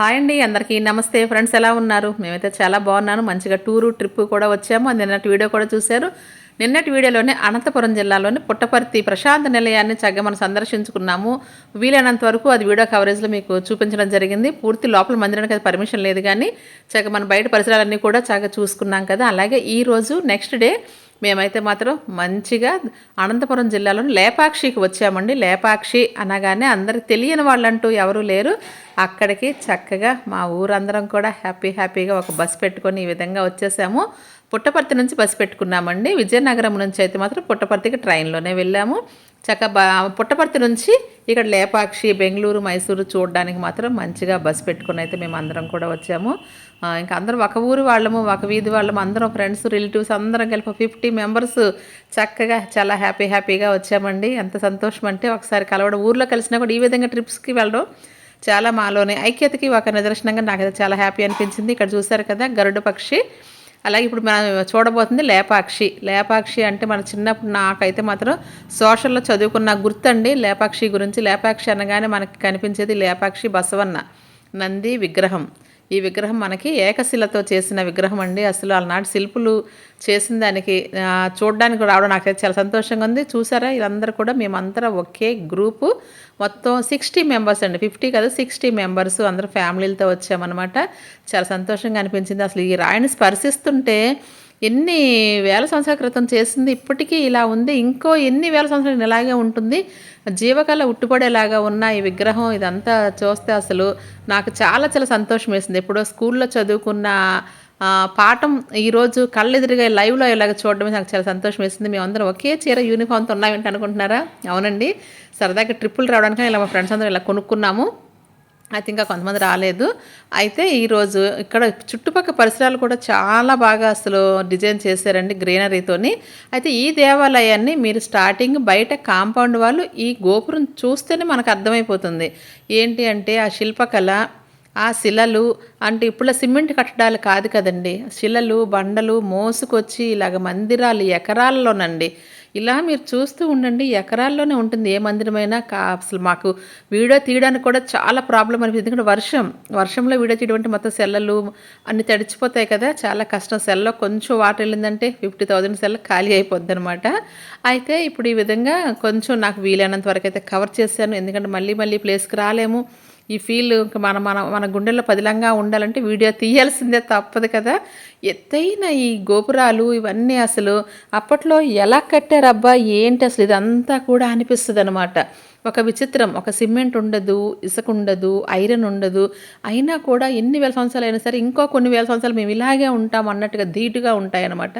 Hi అండి అందరికీ నమస్తే ఫ్రెండ్స్ ఎలా ఉన్నారు? మేమైతే చాలా బాగున్నాను మంచిగా టూరు ట్రిప్ కూడా వచ్చాము. అది నిన్నటి వీడియో కూడా చూశారు. నిన్నటి వీడియోలోనే అనంతపురం జిల్లాలోని పుట్టపర్తి ప్రశాంత నిలయాన్ని చక్కగా మనం సందర్శించుకున్నాము. వీలైనంత వరకు అది వీడియో కవరేజ్లో మీకు చూపించడం జరిగింది. పూర్తి లోపల మందిరానికి అది పర్మిషన్ లేదు కానీ చక్కగా మన బయట పరిసరాలన్నీ కూడా చక్కగా చూసుకున్నాం కదా. అలాగే ఈరోజు నెక్స్ట్ డే మేమైతే మాత్రం మంచిగా అనంతపురం జిల్లాలోని లేపాక్షికి వచ్చామండి. లేపాక్షి అనగానే అందరికి తెలియని వాళ్ళంటూ ఎవరూ లేరు. అక్కడికి చక్కగా మా ఊరందరం కూడా హ్యాపీ హ్యాపీగా ఒక బస్ పెట్టుకొని ఈ విధంగా వచ్చేసాము. పుట్టపర్తి నుంచి బస్ పెట్టుకున్నామండి. విజయనగరం నుంచి అయితే మాత్రం పుట్టపర్తికి ట్రైన్లోనే వెళ్ళాము. చక్క పుట్టపర్తి నుంచి ఇక్కడ లేపాక్షి బెంగళూరు మైసూరు చూడడానికి మాత్రం మంచిగా బస్ పెట్టుకుని అయితే మేము అందరం కూడా వచ్చాము. ఇంకా అందరం ఒక ఊరు వాళ్ళము ఒక వీధి వాళ్ళము అందరం ఫ్రెండ్స్ రిలేటివ్స్ అందరం కలిపి ఫిఫ్టీ మెంబర్స్ చక్కగా చాలా హ్యాపీ హ్యాపీగా వచ్చామండి. ఎంత సంతోషం అంటే ఒకసారి కలవడం ఊర్లో కలిసినా కూడా ఈ విధంగా ట్రిప్స్కి వెళ్ళడం చాలా మాలోనే. ఐక్యతకి ఒక నిదర్శనంగా నాకైతే చాలా హ్యాపీ అనిపించింది. ఇక్కడ చూసారు కదా గరుడ పక్షి. అలాగే ఇప్పుడు మనం చూడబోతుంది లేపాక్షి. లేపాక్షి అంటే మన చిన్నప్పుడు నాకైతే మాత్రం సోషల్లో చదువుకున్న గుర్తండి. లేపాక్షి గురించి లేపాక్షి అనగానే మనకి కనిపించేది లేపాక్షి బసవన్న. నంది విగ్రహం. ఈ విగ్రహం మనకి ఏకశిలతో చేసిన విగ్రహం అండి. అసలు అలనాటి శిల్పులు చేసిన దానికి చూడడానికి రావడం నాకైతే చాలా సంతోషంగా ఉంది. చూసారా? ఇదందరూ కూడా మేమందరం ఒకే గ్రూపు. మొత్తం సిక్స్టీ మెంబర్స్ అండి. ఫిఫ్టీ కదా సిక్స్టీ మెంబర్స్ అందరూ ఫ్యామిలీలతో వచ్చామన్నమాట. చాలా సంతోషంగా అనిపించింది. అసలు ఈ రాయిని స్పర్శిస్తుంటే ఎన్ని వేల సంవత్సరాల క్రితం చేసింది ఇప్పటికీ ఇలా ఉంది. ఇంకో ఎన్ని వేల సంవత్సరాలు ఇలాగే ఉంటుంది. జీవకళ ఉట్టుపడేలాగా ఉన్న ఈ విగ్రహం ఇదంతా చూస్తే అసలు నాకు చాలా చాలా సంతోషం వేసింది. ఎప్పుడో స్కూల్లో చదువుకున్న పాఠం ఈరోజు కళ్ళెదురుగా లైవ్లో ఇలాగ చూడడం నాకు చాలా సంతోషం వేసింది. మేమందరం ఒకే చీర యూనిఫామ్తో ఉన్నామేంటి అనుకుంటున్నారా? అవునండి. సరదాగా ట్రిప్పులు రావడానికి ఇలా మా ఫ్రెండ్స్ అందరం ఇలా కొనుక్కున్నాము. అయితే ఇంకా కొంతమంది రాలేదు. అయితే ఈరోజు ఇక్కడ చుట్టుపక్కల పరిసరాలు కూడా చాలా బాగా అసలు డిజైన్ చేశారండి గ్రీనరీతోని. అయితే ఈ దేవాలయాన్ని మీరు స్టార్టింగ్ బయట కాంపౌండ్ వాళ్ళు ఈ గోపురం చూస్తేనే మనకు అర్థమైపోతుంది. ఏంటి అంటే ఆ శిల్పకళ ఆ శిలలు అంటే ఇప్పుడు సిమెంట్ కట్టడాలు కాదు కదండి. శిలలు బండలు మోసుకొచ్చి ఇలాగ మందిరాలు ఎకరాల్లోనండి. ఇలా మీరు చూస్తూ ఉండండి. ఎకరాల్లోనే ఉంటుంది. ఏ మందిరమైనా కా అసలు మాకు వీడియో తీయడానికి కూడా చాలా ప్రాబ్లం అనిపిస్తుంది. ఎందుకంటే వర్షం వర్షంలో వీడియో తీయడం అంటే మొత్తం సెల్లలు అన్ని తడిచిపోతాయి కదా. చాలా కష్టం. సెల్లో కొంచెం వాటర్ వెళ్ళిందంటే ఫిఫ్టీ థౌజండ్ సెల్ ఖాళీ అయిపోద్ది అనమాట అయితే ఇప్పుడు ఈ విధంగా కొంచెం నాకు వీలైనంత వరకు అయితే కవర్ చేశాను. ఎందుకంటే మళ్ళీ మళ్ళీ ప్లేస్కి రాలేము. ఈ ఫీల్ ఇంకా మన మన మన గుండెల్లో పదిలంగా ఉండాలంటే వీడియో తీయాల్సిందే తప్పదు కదా. ఎత్తైన ఈ గోపురాలు ఇవన్నీ అసలు అప్పట్లో ఎలా కట్టారబ్బా ఏంటి అసలు ఇదంతా కూడా అనిపిస్తుంది అనమాట ఒక విచిత్రం ఒక సిమెంట్ ఉండదు ఇసుక ఉండదు ఐరన్ ఉండదు. అయినా కూడా ఎన్ని వేల సంవత్సరాలు అయినా సరే ఇంకో కొన్ని వేల సంవత్సరాలు మేము ఇలాగే ఉంటాం అన్నట్టుగా ధీటుగా ఉంటాయన్నమాట.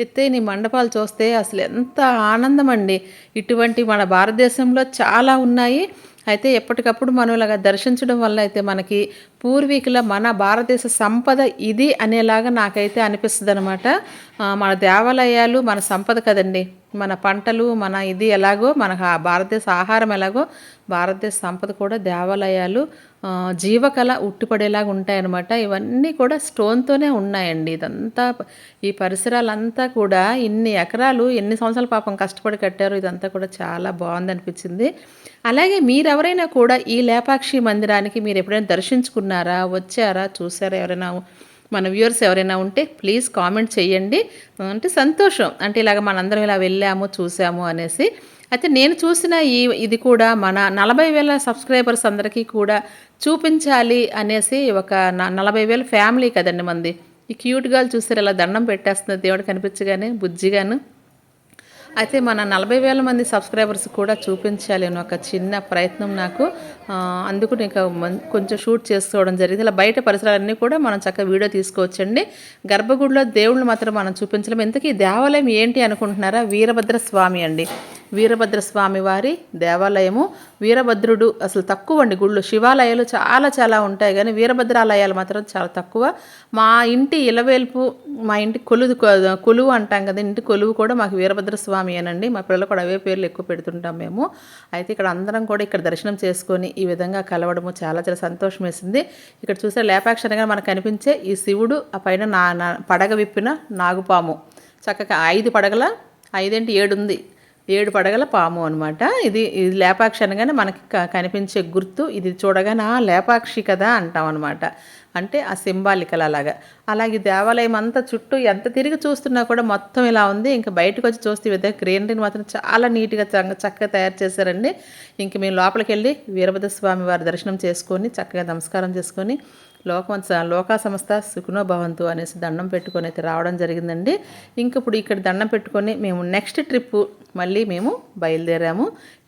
ఎత్తైన ఈ మండపాలు చూస్తే అసలు ఎంత ఆనందం అండి. ఇటువంటి మన భారతదేశంలో చాలా ఉన్నాయి. అయితే ఎప్పటికప్పుడు మనం ఇలాగ దర్శించడం వల్ల అయితే మనకి పూర్వీకుల మన భారతదేశ సంపద ఇది అనేలాగా నాకైతే అనిపిస్తుంది అనమాట మన దేవాలయాలు మన సంపద కదండి. మన పంటలు మన ఇది ఎలాగో మన భారతదేశ ఆహారం ఎలాగో భారతదేశ సంపద కూడా దేవాలయాలు జీవకళ ఉట్టిపడేలాగా ఉంటాయన్నమాట. ఇవన్నీ కూడా స్టోన్తోనే ఉన్నాయండి. ఇదంతా ఈ పరిసరాలంతా కూడా ఇన్ని ఎకరాలు ఎన్ని సంవత్సరాల పాపం కష్టపడి కట్టారు ఇదంతా కూడా చాలా బాగుంది అనిపించింది అలాగే మీరెవరైనా కూడా ఈ లేపాక్షి మందిరానికి మీరు ఎప్పుడైనా ఉన్నారా వచ్చారా? చూసారా? ఎవరైనా మన వ్యూవర్స్ ఎవరైనా ఉంటే ప్లీజ్ కామెంట్ చేయండి. అంటే సంతోషం. అంటే ఇలాగ మనందరం ఇలా వెళ్ళాము చూసాము అనేసి. అయితే నేను చూసిన ఈ ఇది కూడా మన నలభై వేల సబ్స్క్రైబర్స్ అందరికీ కూడా చూపించాలి అనేసి ఒక నలభై వేల ఫ్యామిలీ కదండి మంది. ఈ క్యూట్ గాల్ చూసారు? ఇలా దండం పెట్టేస్తుంది. దేవుడు కనిపించగానే బుజ్జిగాను. అయితే మన నలభై వేల మంది సబ్స్క్రైబర్స్ కూడా చూపించాలి అని ఒక చిన్న ప్రయత్నం నాకు. అందుకు నేను కొంచెం షూట్ చేసుకోవడం జరిగింది. ఇలా బయట పరిసరాలన్నీ కూడా మనం చక్కగా వీడియో తీసుకోవచ్చండి. గర్భగుడిలో దేవుళ్ళు మాత్రం మనం చూపించలేము. ఇంతకీ దేవాలయం ఏంటి అనుకుంటున్నారా? వీరభద్ర స్వామి అండి. వీరభద్ర స్వామి వారి దేవాలయము. వీరభద్రుడు అసలు తక్కువ అండి గుళ్ళు. శివాలయాలు చాలా చాలా ఉంటాయి కానీ వీరభద్రాలయాలు మాత్రం చాలా తక్కువ. మా ఇంటి ఇలవేల్పు మా ఇంటి కొలువు కొలువు అంటాం కదా ఇంటి కొలువు కూడా మాకు వీరభద్ర స్వామి అనండి మా పిల్లలు కూడా అవే పేర్లు ఎక్కువ పెడుతుంటాం మేము. అయితే ఇక్కడ అందరం కూడా ఇక్కడ దర్శనం చేసుకొని ఈ విధంగా కలవడము చాలా చాలా సంతోషం వేసింది. ఇక్కడ చూసే లేపాక్షరంగా మనకు కనిపించే ఈ శివుడు ఆ పైన నా నా- పడగ విప్పిన నాగుపాము. చక్కగా ఐదు పడగల ఐదేంటి ఏడు ఉంది ఏడు పడగల పాము అనమాట ఇది ఇది లేపాక్షి అనగానే మనకి క- కనిపించే గుర్తు. ఇది చూడగానే "ఆ, లేపాక్షి కదా అంటాం అనమాట అంటే ఆ సింబాలికల్ అలాగా. అలాగే దేవాలయం అంతా చుట్టూ ఎంత తిరిగి చూస్తున్నా కూడా మొత్తం ఇలా ఉంది. ఇంకా బయటకు వచ్చి చూస్తే విధంగా గ్రీనరీని మాత్రం చాలా నీట్గా చక్కగా తయారు చేశారండి. ఇంక మేము లోపలికి వెళ్ళి వీరభద్ర స్వామి వారి దర్శనం చేసుకొని చక్కగా నమస్కారం చేసుకొని లోకం లోకా సంస్థ సుఖనో భవంతు అనేసి దండం పెట్టుకొని అయితే రావడం జరిగిందండి. ఇంక ఇప్పుడు ఇక్కడ దండం పెట్టుకొని మేము నెక్స్ట్ ట్రిప్ మళ్ళీ మేము బయలుదేరాము.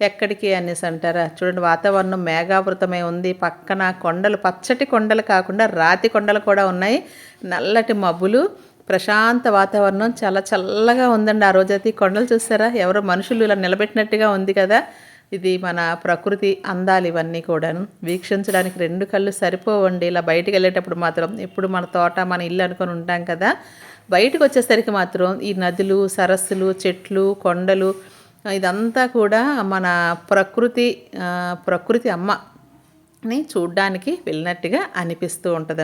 ఎక్కడికి అనేసి అంటారా? చూడండి వాతావరణం మేఘావృతమై ఉంది. పక్కన కొండలు పచ్చటి కొండలు కాకుండా రాతి కొండలు కూడా ఉన్నాయి. నల్లటి మబ్బులు ప్రశాంత వాతావరణం చాలా చల్లగా ఉందండి ఆ రోజైతే. ఈ కొండలు చూసారా ఎవరో మనుషులు ఇలా నిలబెట్టినట్టుగా ఉంది కదా. ఇది మన ప్రకృతి అందాలు ఇవన్నీ కూడాను. వీక్షించడానికి రెండు కళ్ళు సరిపోవండి. ఇలా బయటికి వెళ్ళేటప్పుడు మాత్రం ఎప్పుడు మన తోట మన ఇల్లు అనుకొని ఉంటాం కదా. బయటకు వచ్చేసరికి మాత్రం ఈ నదులు సరస్సులు చెట్లు కొండలు ఇదంతా కూడా మన ప్రకృతి ప్రకృతి అమ్మ ని చూడ్డానికి వెళ్ళినట్టుగా అనిపిస్తూ ఉంటుంది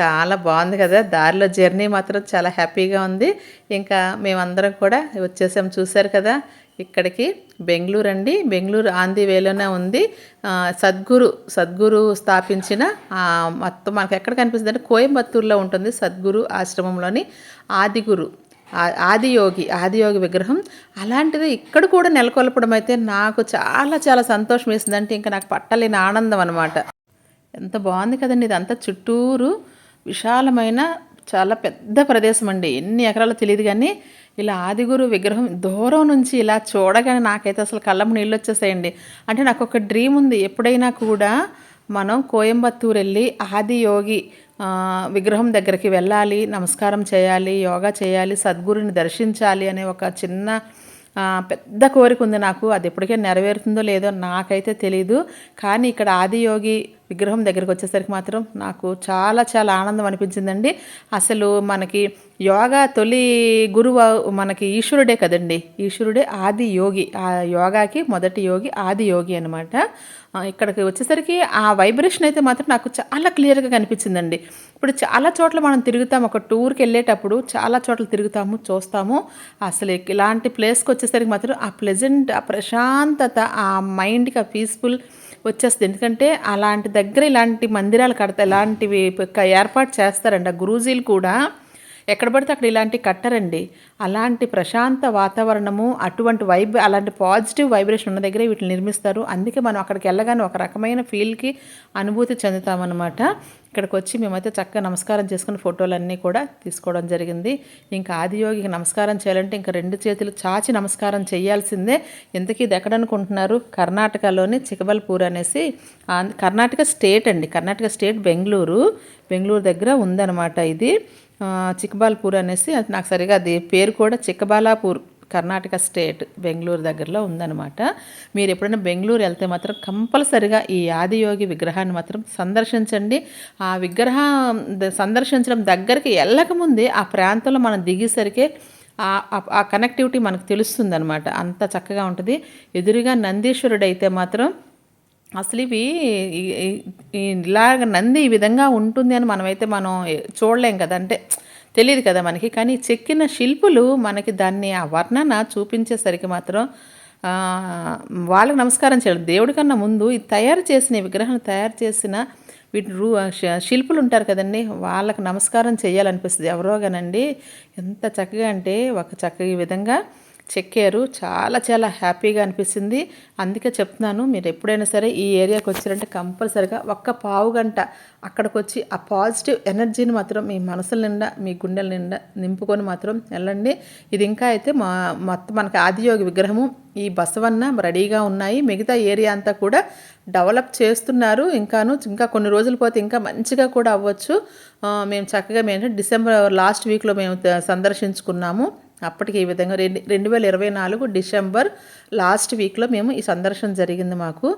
చాలా బాగుంది కదా. దారిలో జర్నీ మాత్రం చాలా హ్యాపీగా ఉంది. ఇంకా మేమందరం కూడా వచ్చేసాం. చూశారు కదా. ఇక్కడికి బెంగళూరు అండి. బెంగళూరు ఆంధీ వేలోనే ఉంది. సద్గురు సద్గురు స్థాపించిన మొత్తం మనకు ఎక్కడ కనిపిస్తుంది అంటే కోయంబత్తూరులో ఉంటుంది సద్గురు ఆశ్రమంలోని ఆదిగురు ఆదియోగి ఆదియోగి విగ్రహం. అలాంటిది ఇక్కడ కూడా నెలకొల్పడం అయితే నాకు చాలా చాలా సంతోషం వేసింది అంటే ఇంకా నాకు పట్టలేని ఆనందం అనమాట ఎంత బాగుంది కదండి ఇదంతా. చుట్టూరు విశాలమైన చాలా పెద్ద ప్రదేశం అండి. ఎన్ని ఎకరాలు తెలియదు కానీ ఇలా ఆదిగురు విగ్రహం దూరం నుంచి ఇలా చూడగానే నాకైతే అసలు కళ్ళము నీళ్ళు వచ్చేసాయండి. అంటే నాకు ఒక డ్రీమ్ ఉంది. ఎప్పుడైనా కూడా మనం కోయంబత్తూరు వెళ్ళి ఆదియోగి విగ్రహం దగ్గరికి వెళ్ళాలి నమస్కారం చేయాలి యోగా చేయాలి సద్గురుని దర్శించాలి అనే ఒక చిన్న పెద్ద కోరిక ఉంది నాకు. అది ఎప్పటికే నెరవేరుతుందో లేదో నాకైతే తెలీదు. కానీ ఇక్కడ ఆదియోగి విగ్రహం దగ్గరికి వచ్చేసరికి మాత్రం నాకు చాలా చాలా ఆనందం అనిపించిందండి. అసలు మనకి యోగా తొలి గురువు మనకి ఈశ్వరుడే కదండి. ఈశ్వరుడే ఆది యోగి. ఆ యోగాకి మొదటి యోగి ఆది యోగి అనమాట ఇక్కడికి వచ్చేసరికి ఆ వైబ్రేషన్ అయితే మాత్రం నాకు చాలా క్లియర్గా కనిపించిందండి. ఇప్పుడు చాలా చోట్ల మనం తిరుగుతాం. ఒక టూర్కి వెళ్ళేటప్పుడు చాలా చోట్ల తిరుగుతాము చూస్తాము. అసలు ఇలాంటి ప్లేస్కి వచ్చేసరికి మాత్రం ఆ ప్లెజెంట్ ఆ ప్రశాంతత ఆ మైండ్కి ఆ పీస్ఫుల్ వచ్చేస్తుంది. ఎందుకంటే అలాంటి దగ్గర ఇలాంటి మందిరాలు కడతా ఇలాంటివి ఏర్పాటు చేస్తారండి ఆ గురూజీలు కూడా ఎక్కడ పడితే అక్కడ ఇలాంటి కట్టరండి. అలాంటి ప్రశాంత వాతావరణము అటువంటి వైబ్ అలాంటి పాజిటివ్ వైబ్రేషన్ ఉన్న దగ్గరే వీటిని నిర్మిస్తారు. అందుకే మనం అక్కడికి వెళ్ళగానే ఒక రకమైన ఫీల్కి అనుభూతి చెందుతామన్నమాట. ఇక్కడికి వచ్చి మేమైతే చక్కగా నమస్కారం చేసుకుని ఫోటోలన్నీ కూడా తీసుకోవడం జరిగింది. ఇంకా ఆదియోగికి నమస్కారం చేయాలంటే ఇంకా రెండు చేతులు చాచి నమస్కారం చేయాల్సిందే. ఇంతకీ ఇది ఎక్కడ అనుకుంటున్నారు కర్ణాటకలోని చికబల్పూర్ అనేసి కర్ణాటక స్టేట్ అండి. కర్ణాటక స్టేట్ బెంగళూరు బెంగళూరు దగ్గర ఉందన్నమాట ఇది. ఆ, చిక్కబాల్పూర్ అనేసి అది నాకు సరిగా అది పేరు కూడా చిక్కబాలాపూర్. కర్ణాటక స్టేట్ బెంగళూరు దగ్గరలో ఉందన్నమాట. మీరు ఎప్పుడైనా బెంగళూరు వెళ్తే మాత్రం కంపల్సరిగా ఈ ఆదియోగి విగ్రహాన్ని మాత్రం సందర్శించండి. ఆ విగ్రహం సందర్శించడం దగ్గరికి వెళ్ళకముందే ఆ ప్రాంతంలో మనం దిగేసరికి ఆ- కనెక్టివిటీ మనకు తెలుస్తుంది అనమాట అంత చక్కగా ఉంటుంది. ఎదురుగా నందీశ్వరుడు అయితే మాత్రం అసలు ఇవి ఇలాగ నంది ఈ విధంగా ఉంటుంది అని మనమైతే మనం చూడలేం కదా. అంటే తెలియదు కదా మనకి. కానీ చెక్కిన శిల్పులు మనకి దాన్ని ఆ వర్ణన చూపించేసరికి మాత్రం వాళ్ళకి నమస్కారం చేయాలి. దేవుడి కన్నా ముందు ఈ తయారు చేసిన విగ్రహాన్ని తయారు చేసిన వీటి రూ శిల్పులు ఉంటారు కదండి. వాళ్ళకి నమస్కారం చేయాలనిపిస్తుంది. ఎవరో కానండి ఎంత చక్కగా అంటే ఒక చక్కగా విధంగా చెక్కారు చాలా చాలా హ్యాపీగా అనిపిస్తుంది. అందుకే చెప్తున్నాను మీరు ఎప్పుడైనా సరే ఈ ఏరియాకి వచ్చారంటే కంపల్సరిగా ఒక్క పావు గంట అక్కడికి వచ్చి ఆ పాజిటివ్ ఎనర్జీని మాత్రం మీ మనసుల నిండా మీ గుండెల నిండా నింపుకొని మాత్రం వెళ్ళండి. ఇది ఇంకా అయితే మా మొత్తం మనకి ఆదియోగి విగ్రహము ఈ బసవన్న రెడీగా ఉన్నాయి. మిగతా ఏరియా అంతా కూడా డెవలప్ చేస్తున్నారు. ఇంకాను ఇంకా కొన్ని రోజులు పోతే ఇంకా మంచిగా కూడా అవ్వచ్చు. మేము చక్కగా మేము డిసెంబర్ లాస్ట్ వీక్లో మేము సందర్శించుకున్నాము. అప్పటికి ఈ విధంగా రెండు రెండు వేల ఇరవై నాలుగు డిసెంబర్ లాస్ట్ వీక్లో మేము ఈ సందర్శన జరిగింది మాకు.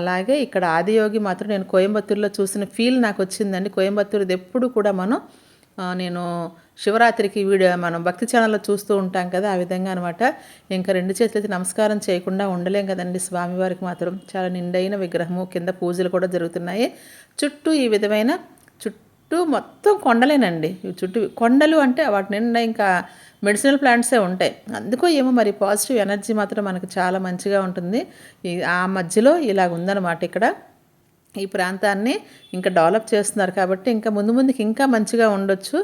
అలాగే ఇక్కడ ఆదియోగి మాత్రం నేను కోయంబత్తూరులో చూసిన ఫీల్ నాకు వచ్చిందండి. కోయంబత్తూరుది ఎప్పుడు కూడా మనం నేను శివరాత్రికి వీడియో మనం భక్తి ఛానల్లో చూస్తూ ఉంటాం కదా ఆ విధంగా అనమాట ఇంకా రెండు చేతులైతే నమస్కారం చేయకుండా ఉండలేం కదండి స్వామివారికి మాత్రం. చాలా నిండైన విగ్రహము కింద పూజలు కూడా జరుగుతున్నాయి. చుట్టూ ఈ విధమైన చుట్టూ మొత్తం కొండలేనండి. ఇవి చుట్టూ కొండలు అంటే వాటి నిండా ఇంకా మెడిసినల్ ప్లాంట్సే ఉంటాయి. అందుకో ఏమో మరి పాజిటివ్ ఎనర్జీ మాత్రం మనకు చాలా మంచిగా ఉంటుంది. ఈ ఆ మధ్యలో ఇలాగ ఉందన్నమాట ఇక్కడ. ఈ ప్రాంతాన్ని ఇంకా డెవలప్ చేస్తున్నారు కాబట్టి ఇంకా ముందు ముందుకి ఇంకా మంచిగా ఉండొచ్చు.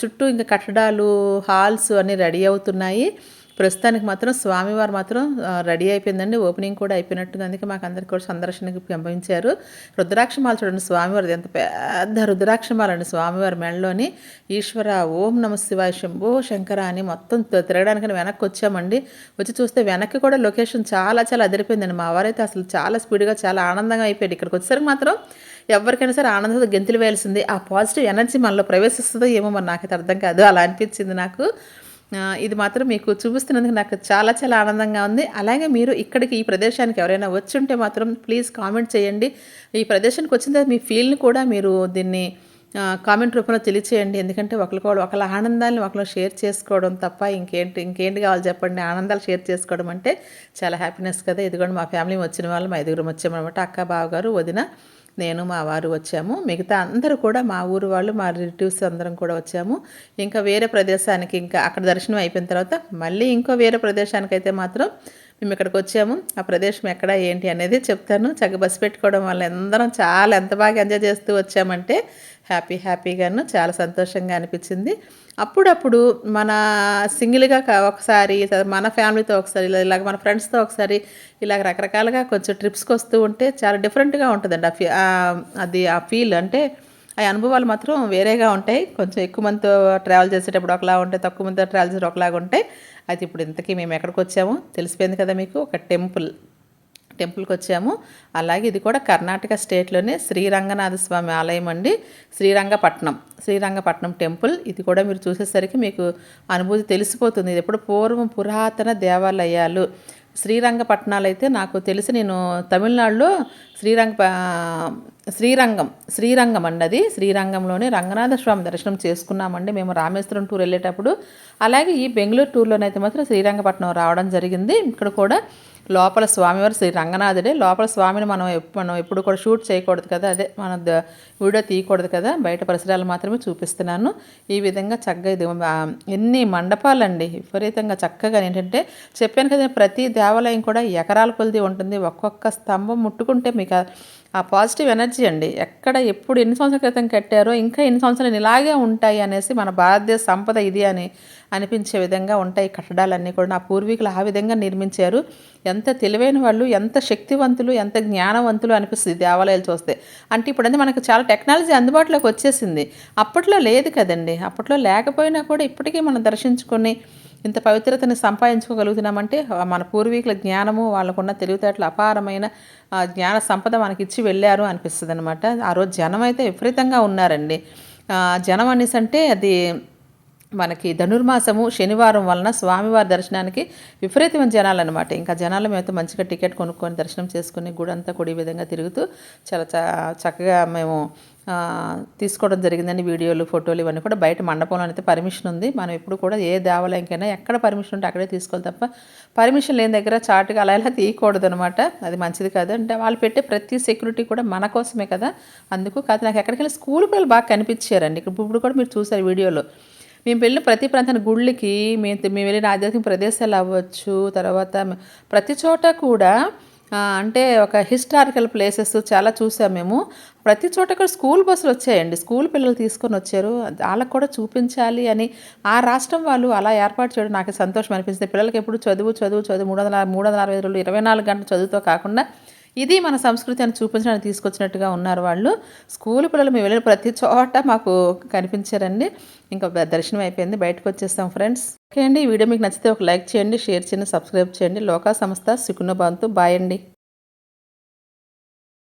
చుట్టూ ఇంకా కట్టడాలు హాల్స్ అన్నీ రెడీ అవుతున్నాయి. ప్రస్తుతానికి మాత్రం స్వామివారు మాత్రం రెడీ అయిపోయిందండి. ఓపెనింగ్ కూడా అయిపోయినట్టుంది. అందుకే మాకు అందరికీ కూడా సందర్శనకి పంపించారు. రుద్రాక్షమాలు చూడండి స్వామివారిది. ఎంత పెద్ద రుద్రాక్షమాలు అండి స్వామివారి మెడలోని. ఈశ్వర ఓం నమ శివాయ శంభో శంకర అని మొత్తం తి- తిరగడానికి వెనక్కి వచ్చామండి. వచ్చి చూస్తే వెనక్కి కూడా లొకేషన్ చాలా చాలా అదిరిపోయిందండి. మా వారైతే అసలు చాలా స్పీడ్గా చాలా ఆనందంగా అయిపోయాడు. ఇక్కడికి వచ్చేసరికి మాత్రం ఎవరికైనా సరే ఆనందంతో గెంతులు వేయాల్సింది. ఆ పాజిటివ్ ఎనర్జీ మనలో ప్రవేశిస్తుందో ఏమో మరి నాకైతే అర్థం కాదు. అలా అనిపించింది నాకు. ఇది మాత్రం మీకు చూపిస్తున్నందుకు నాకు చాలా చాలా ఆనందంగా ఉంది. అలాగే మీరు ఇక్కడికి ఈ ప్రదేశానికి ఎవరైనా వచ్చి ఉంటే మాత్రం ప్లీజ్ కామెంట్ చేయండి. ఈ ప్రదేశానికి వచ్చిన తర్వాత మీ ఫీల్ని కూడా మీరు దీన్ని కామెంట్ రూపంలో తెలియచేయండి. ఎందుకంటే ఒకరికోడు ఒకళ్ళ ఆనందాన్ని ఒకరు షేర్ చేసుకోవడం తప్ప ఇంకేంటి ఇంకేంటి కావాలి చెప్పండి. ఆనందాలు షేర్ చేసుకోవడం అంటే చాలా హ్యాపీనెస్ కదా. ఇదిగోండి మా ఫ్యామిలీ వచ్చిన వాళ్ళు మా ఐదుగురం వచ్చామన్నమాట. అక్క బావగారు వదిన నేను మా వారు వచ్చాము. మిగతా అందరూ కూడా మా ఊరు వాళ్ళు మా రిలేటివ్స్ అందరం కూడా వచ్చాము. ఇంకా వేరే ప్రదేశానికి ఇంకా అక్కడ దర్శనం అయిపోయిన తర్వాత మళ్ళీ ఇంకో వేరే ప్రదేశానికి అయితే మాత్రం మేము ఇక్కడికి వచ్చాము. ఆ ప్రదేశం ఎక్కడ ఏంటి అనేది చెప్తాను. చక్కగా బస్సు పెట్టుకోవడం వల్ల అందరం చాలా ఎంత బాగా ఎంజాయ్ చేస్తూ వచ్చామంటే హ్యాపీ హ్యాపీగాను చాలా సంతోషంగా అనిపించింది. అప్పుడప్పుడు మన సింగిల్గా ఒకసారి మన ఫ్యామిలీతో ఒకసారి ఇలా ఇలాగ మన ఫ్రెండ్స్తో ఒకసారి ఇలాగ రకరకాలుగా కొంచెం ట్రిప్స్కి వస్తూ ఉంటే చాలా డిఫరెంట్గా ఉంటుందండి. ఆ ఫీ అది ఆ ఫీల్ అంటే ఆ అనుభవాలు మాత్రం వేరేగా ఉంటాయి. కొంచెం ఎక్కువ మందితో ట్రావెల్ చేసేటప్పుడు ఒకలా ఉంటాయి తక్కువ మందితో ట్రావెల్ చేసేటప్పుడు ఒకలాగా ఉంటాయి అయితే ఇప్పుడు ఇంతకీ మేము ఎక్కడికి వచ్చామో తెలిసిపోయింది కదా మీకు. ఒక టెంపుల్. టెంపుల్కి వచ్చాము అలాగే ఇది కూడా కర్ణాటక స్టేట్లోనే శ్రీరంగనాథ స్వామి ఆలయం అండి. శ్రీరంగపట్నం. శ్రీరంగపట్నం టెంపుల్. ఇది కూడా మీరు చూసేసరికి మీకు అనుభూతి తెలిసిపోతుంది. ఇది ఎప్పుడు పూర్వం పురాతన దేవాలయాలు. శ్రీరంగపట్నాలు అయితే నాకు తెలిసి నేను తమిళనాడులో శ్రీరంగ శ్రీరంగం శ్రీరంగం అండి అది శ్రీరంగంలోనే రంగనాథ స్వామి దర్శనం చేసుకున్నామండి. మేము రామేశ్వరం టూర్ వెళ్ళేటప్పుడు. అలాగే ఈ బెంగళూరు టూర్లోనైతే మాత్రం శ్రీరంగపట్నం రావడం జరిగింది. ఇక్కడ కూడా లోపల స్వామివారు శ్రీ రంగనాథుడే. లోపల స్వామిని మనం మనం ఎప్పుడు కూడా షూట్ చేయకూడదు కదా. అదే మనం వీడియో తీయకూడదు కదా. బయట పరిసరాలు మాత్రమే చూపిస్తున్నాను. ఈ విధంగా చక్కగా ఇది ఎన్ని మండపాలండి. విపరీతంగా చక్కగా ఏంటంటే చెప్పాను కదా ప్రతి దేవాలయం కూడా ఎకరాల కొలిది ఉంటుంది. ఒక్కొక్క స్తంభం ముట్టుకుంటే మీకు ఆ- పాజిటివ్ ఎనర్జీ అండి. ఎక్కడ ఎప్పుడు ఎన్ని సంవత్సరాల క్రితం కట్టారో ఇంకా ఎన్ని సంవత్సరాలు ఇలాగే ఉంటాయి అనేసి మన భారతదేశ సంపద ఇది అని అనిపించే విధంగా ఉంటాయి కట్టడాలన్నీ కూడా. నా పూర్వీకులు ఆ విధంగా నిర్మించారు. ఎంత తెలివైన వాళ్ళు ఎంత శక్తివంతులు ఎంత జ్ఞానవంతులు అనిపిస్తుంది దేవాలయాలు చూస్తే. అంటే ఇప్పుడంటే మనకు చాలా టెక్నాలజీ అందుబాటులోకి వచ్చేసింది. అప్పట్లో లేదు కదండి. అప్పట్లో లేకపోయినా కూడా ఇప్పటికీ మనం దర్శించుకొని ఇంత పవిత్రతని సంపాదించుకోగలుగుతున్నామంటే మన పూర్వీకుల జ్ఞానము వాళ్ళకున్న తెలివితేటలు అపారమైన జ్ఞాన సంపద మనకి ఇచ్చి వెళ్ళారు అనిపిస్తుంది అనమాట ఆ రోజు జనం అయితే విపరీతంగా ఉన్నారండి. జనం అనేసి అంటే అది మనకి ధనుర్మాసము శనివారం వలన స్వామివారి దర్శనానికి విపరీతమైన జనాలు అనమాట ఇంకా జనాలు మేమైతే మంచిగా టికెట్ కొనుక్కొని దర్శనం చేసుకుని గుడంతా కూడా ఈ విధంగా తిరుగుతూ చాలా చ- చక్కగా మేము తీసుకోవడం జరిగిందని వీడియోలు ఫోటోలు ఇవన్నీ కూడా బయట మండపంలో అయితే పర్మిషన్ ఉంది. మనం ఎప్పుడు కూడా ఏ దేవాలయంకైనా ఎక్కడ పర్మిషన్ ఉంటే అక్కడే తీసుకోవాలి తప్ప పర్మిషన్ లేని దగ్గర చాటుగా అలా ఇలా తీయకూడదు అనమాట అది మంచిది కాదు. అంటే వాళ్ళు పెట్టే ప్రతి సెక్యూరిటీ కూడా మన కోసమే కదా. అందుకు కాదు నాకు ఎక్కడికైనా స్కూల్ పిల్లలు బాగా కనిపించారండి. ఇప్పుడు కూడా మీరు చూసారు వీడియోలో. మేము వెళ్ళిన ప్రతి ప్రాంతానికి గుళ్ళకి మేము మేము వెళ్ళిన ఆధ్యాత్మిక ప్రదేశాలు అవ్వచ్చు తర్వాత ప్రతి చోట కూడా అంటే ఒక హిస్టారికల్ ప్లేసెస్ చాలా చూసాం మేము. ప్రతి చోట కూడా స్కూల్ బస్సులు వచ్చాయండి. స్కూల్ పిల్లలు తీసుకొని వచ్చారు. వాళ్ళకు కూడా చూపించాలి అని ఆ రాష్ట్రం వాళ్ళు అలా ఏర్పాటు చేయడం నాకు సంతోషం అనిపించింది. పిల్లలకి ఎప్పుడు చదువు చదువు చదువు మూడు వందల మూడు వందల అరవై రోజులు ఇరవై నాలుగు గంటలు చదువుతో కాకుండా ఇది మన సంస్కృతి అని చూపించడానికి తీసుకొచ్చినట్టుగా ఉన్నారు వాళ్ళు. స్కూల్ పిల్లలు మేము వెళ్ళిన ప్రతి చోట మాకు కనిపించారండి. ఇంకా దర్శనం అయిపోయింది. బయటకు వచ్చేస్తాం ఫ్రెండ్స్. ఓకే అండి. ఈ వీడియో మీకు నచ్చితే ఒక లైక్ చేయండి షేర్ చేయండి సబ్స్క్రైబ్ చేయండి. లోకా సంస్థ సుకునబంతు బాయ్ అండి.